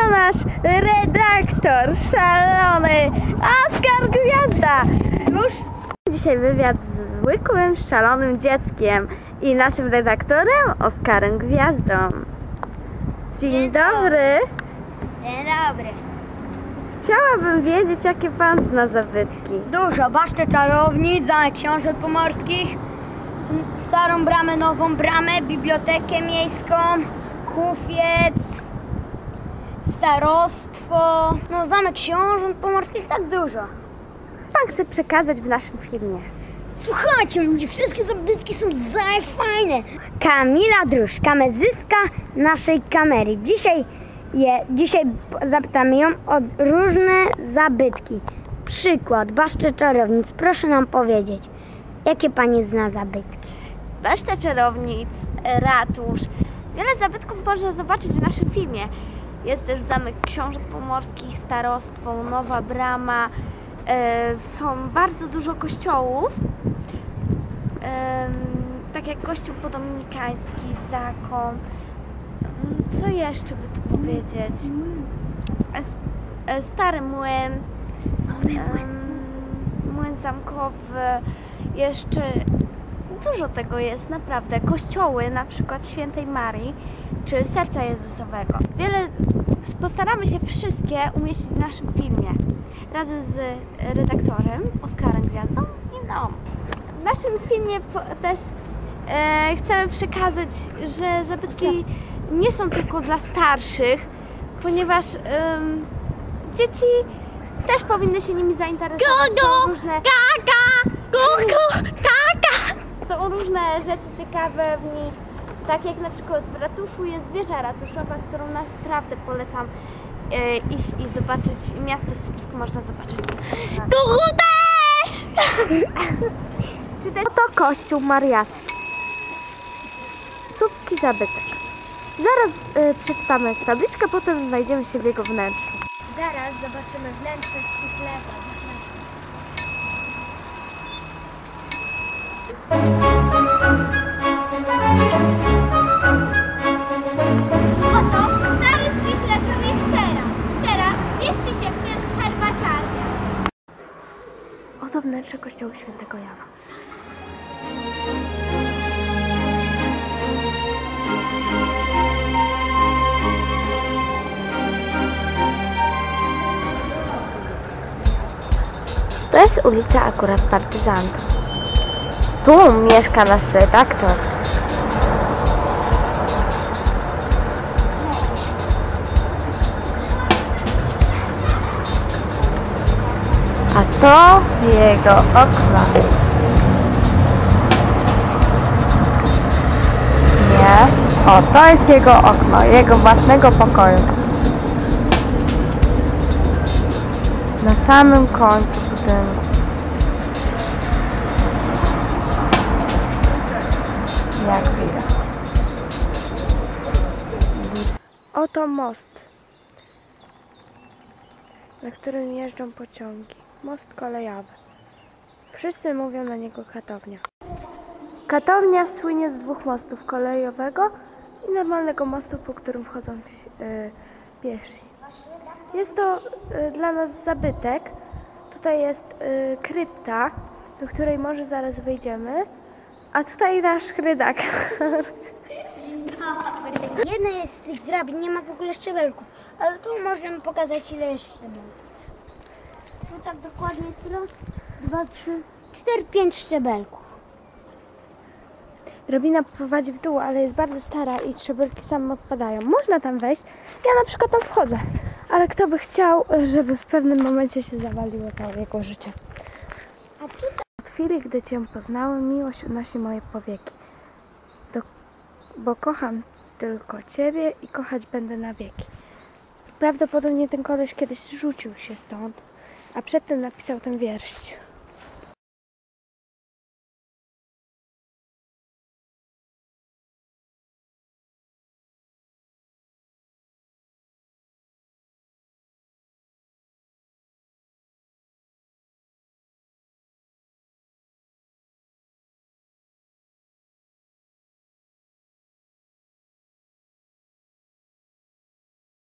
to nasz redaktor szalony Oskar Gwiazda. Już dzisiaj wywiad z zwykłym, szalonym dzieckiem i naszym redaktorem Oskarem Gwiazdą. Dzień, Dzień dobry. Dzień dobry. Chciałabym wiedzieć, jakie pan zna zabytki. Dużo. Baszty czarownic, zamek książąt pomorskich, starą bramę, nową bramę, bibliotekę miejską, kufiec, starostwo, no zamek książąt pomorskich, tak dużo. Pan chce przekazać w naszym filmie. Słuchajcie ludzie, wszystkie zabytki są fajne. Kamila Drusz, kamerzystka naszej kamery. Dzisiaj, je, dzisiaj zapytamy ją o różne zabytki. Przykład, baszcze czarownic. Proszę nam powiedzieć, jakie pani zna zabytki? Baszta czarownic, ratusz. Wiele zabytków można zobaczyć w naszym filmie. Jest też zamek książąt pomorskich, starostwo, nowa brama. E, są bardzo dużo kościołów. Tak jak kościół podominikański, zakon. Co jeszcze by tu powiedzieć? E, Stary młyn. em, Młyn zamkowy. Jeszcze Dużo tego jest, naprawdę. Kościoły, na przykład Świętej Marii, czy Serca Jezusowego. Wiele, postaramy się wszystkie umieścić w naszym filmie. Razem z redaktorem Oskarem Gwiazdą i mną. W naszym filmie też e, chcemy przekazać, że zabytki nie są tylko dla starszych, ponieważ em, dzieci też powinny się nimi zainteresować. Są różne... różne rzeczy ciekawe w nich. Tak jak na przykład w ratuszu jest wieża ratuszowa, którą naprawdę polecam e, iść i zobaczyć. Miasto Słupsk można zobaczyć. Tu też! Czy też to kościół mariacki. Słupski zabytek. Zaraz e, przeczytamy tabliczkę, potem znajdziemy się w jego wnętrzu. Zaraz zobaczymy wnętrze sklepa. Wnętrze kościoła świętego Jana. To jest ulica akurat partyzantów. Tu mieszka nasz redaktor. To jego okno. Nie. O, to jest jego okno, jego własnego pokoju. Na samym końcu budynku. Jak widać. Oto most, na którym jeżdżą pociągi. Most kolejowy. Wszyscy mówią na niego katownia. Katownia słynie z dwóch mostów kolejowego i normalnego mostu, po którym wchodzą yy, piesi. Jest to y, dla nas zabytek. Tutaj jest y, krypta, do której może zaraz wejdziemy. A tutaj nasz redaktor. Jedna jest z tych drabin, nie ma w ogóle szczebelków, ale tu możemy pokazać ile jest szczebelków. Tak dokładnie jest raz, dwa, trzy, cztery, pięć szczebelków. Drabina prowadzi w dół, ale jest bardzo stara i szczebelki same odpadają. Można tam wejść. Ja na przykład tam wchodzę. Ale kto by chciał, żeby w pewnym momencie się zawaliło to jego życie. A tutaj Od chwili, gdy Cię poznałem, miłość unosi moje powieki. Do, bo kocham tylko Ciebie i kochać będę na wieki. Prawdopodobnie ten koleś kiedyś rzucił się stąd, a przedtem napisał ten wiersz.